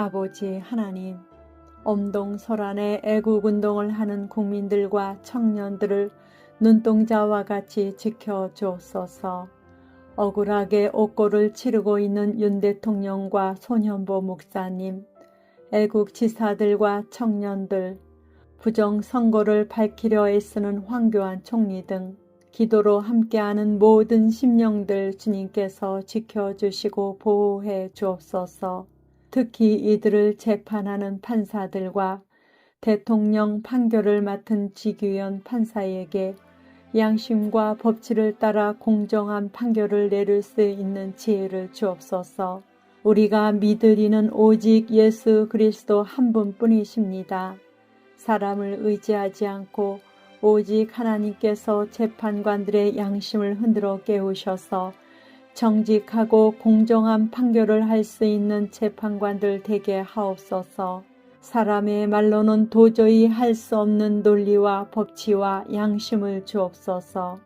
아버지 하나님, 엄동설안에 애국운동을 하는 국민들과 청년들을 눈동자와 같이 지켜주옵소서. 억울하게 옥고를 치르고 있는 윤 대통령과 손현보 목사님, 애국 지사들과 청년들, 부정 선거를 밝히려 애쓰는 황교안 총리 등 기도로 함께하는 모든 심령들 주님께서 지켜주시고 보호해 주옵소서. 특히 이들을 재판하는 판사들과 대통령 판결을 맡은 지규현 판사에게 양심과 법치를 따라 공정한 판결을 내릴 수 있는 지혜를 주옵소서. 우리가 믿으리는 오직 예수 그리스도 한 분뿐이십니다. 사람을 의지하지 않고 오직 하나님께서 재판관들의 양심을 흔들어 깨우셔서 정직하고 공정한 판결을 할 수 있는 재판관들 되게 하옵소서. 사람의 말로는 도저히 할 수 없는 논리와 법치와 양심을 주옵소서.